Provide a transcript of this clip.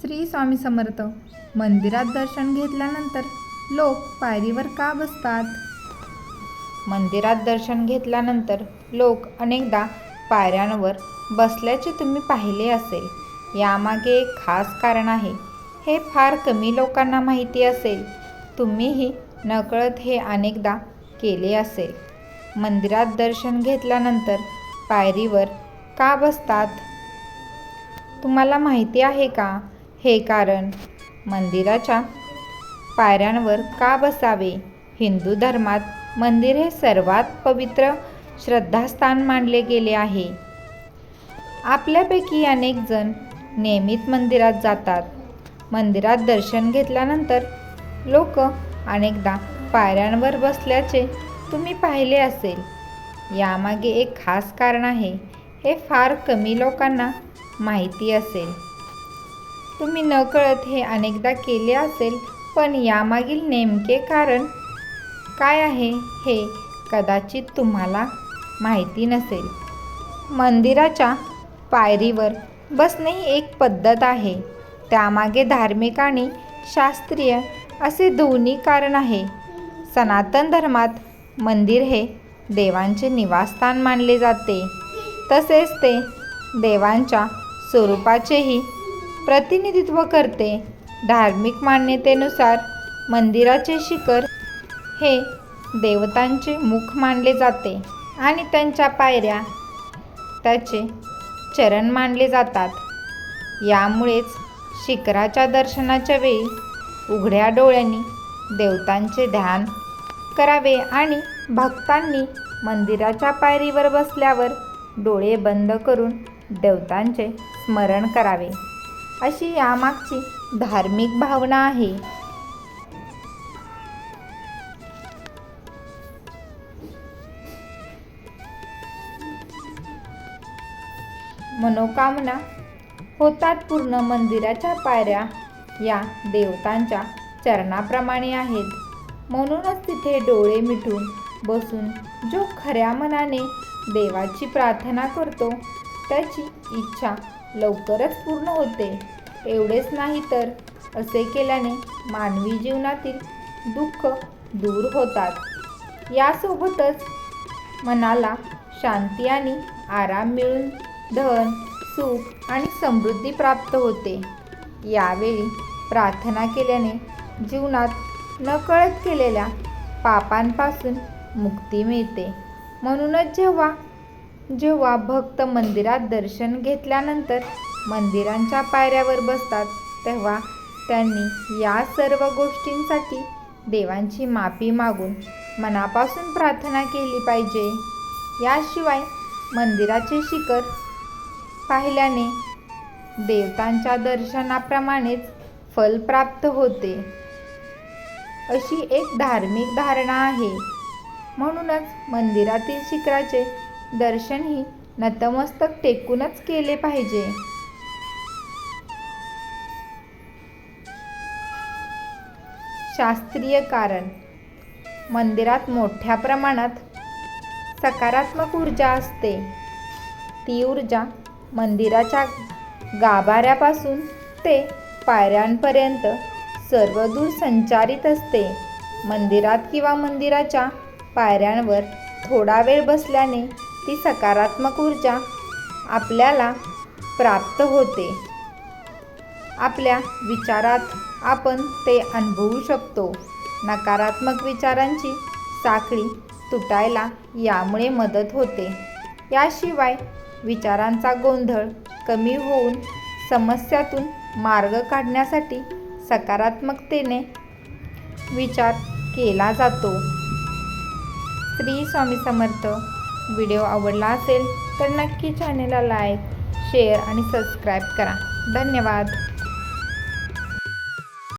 श्री स्वामी समर्थ. मंदिरात दर्शन घेतल्यानंतर लोक पायरीवर का बसतात? मंदिरात दर्शन घेतल्यानंतर लोक अनेकदा पायऱ्यांवर बसल्याचे तुम्ही पाहिले असेल. यामागे एक खास कारण आहे. हे फार कमी लोकांना माहिती असेल. तुम्हीही नकळत हे अनेकदा केले असेल. मंदिरात दर्शन घेतल्यानंतर पायरीवर का बसतात? तुम्हाला माहिती आहे का? हे कारण मंदिराच्या पायऱ्यांवर का बसावे? हिंदू धर्मात मंदिर हे सर्वात पवित्र श्रद्धास्थान मानले गेले आहे. आपल्यापैकी अनेक जण नियमित मंदिरात जातात. मंदिरात दर्शन घेतल्यानंतर लोक अनेकदा पायऱ्यांवर बसल्याचे तुम्ही पाहिले असेल. यामागे एक खास कारण आहे. हे फार कमी लोकांना माहिती असेल. तुम्ही नकळत हे अनेकदा केले असेल पण यामागील नेमके कारण काय आहे हे कदाचित तुम्हाला माहिती नसेल. मंदिराच्या पायरीवर बसणे ही एक पद्धत आहे. त्यामागे धार्मिक आणि शास्त्रीय असे दोन्ही कारण आहे. सनातन धर्मात मंदिर हे देवांचे निवासस्थान मानले जाते. तसेच ते देवांच्या स्वरूपाचेही प्रतिनिधित्व करते. धार्मिक मान्यतेनुसार मंदिराचे शिखर हे देवतांचे मुख मानले जाते आणि त्यांच्या पायऱ्या त्याचे चरण मानले जातात. यामुळेच शिखराच्या दर्शनाच्या वेळी उघड्या डोळ्यांनी देवतांचे ध्यान करावे आणि भक्तांनी मंदिराच्या पायरीवर बसल्यावर डोळे बंद करून देवतांचे स्मरण करावे. अशी यामागची धार्मिक भावना आहे. मनोकामना होतात पूर्ण मंदिराच्या पायऱ्या या देवतांच्या चरणाप्रमाणे आहेत. म्हणूनच तिथे डोळे मिटून बसून जो खऱ्या मनाने देवाची प्रार्थना करतो त्याची इच्छा लवकरच पूर्ण होते. एवढेच नाही तर असे केल्याने मानवी जीवनातील दुःख दूर होतात. यासोबतच मनाला शांती आणि आराम मिळून धन सुख आणि समृद्धी प्राप्त होते. यावेळी प्रार्थना केल्याने जीवनात नकळत केलेल्या पापांपासून मुक्ती मिळते. म्हणूनच जेव्हा जेव्हा भक्त मंदिरात दर्शन घेतल्यानंतर मंदिरांच्या पायऱ्यावर बसतात तेव्हा त्यांनी या सर्व गोष्टींसाठी देवांची माफी मागून मनापासून प्रार्थना केली पाहिजे. याशिवाय मंदिराचे शिखर पाहिल्याने देवतांच्या दर्शनाप्रमाणेच फल प्राप्त होते. अशी एक धार्मिक धारणा आहे. म्हणूनच मंदिरातील शिखराचे दर्शनही नतमस्तक टेकूनच केले पाहिजे. शास्त्रीय कारण. मंदिरात मोठ्या प्रमाणात सकारात्मक ऊर्जा असते. ती ऊर्जा मंदिराच्या गाभाऱ्यापासून ते पायऱ्यांपर्यंत सर्वदूर संचारित असते. मंदिरात किंवा मंदिराच्या पायऱ्यांवर थोडा वेळ बसल्याने ती सकारात्मक ऊर्जा आपल्याला प्राप्त होते. आपल्या विचारात आपण ते अनुभवू शकतो. नकारात्मक विचारांची साखळी तुटायला यामुळे मदत होते. याशिवाय विचारांचा गोंधळ कमी होऊन समस्यातून मार्ग काढण्यासाठी सकारात्मकतेने विचार केला जातो. श्री स्वामी समर्थ. व्हिडिओ आवडला असेल तर नक्की चॅनेलला लाईक शेअर आणि सबस्क्राईब करा. धन्यवाद.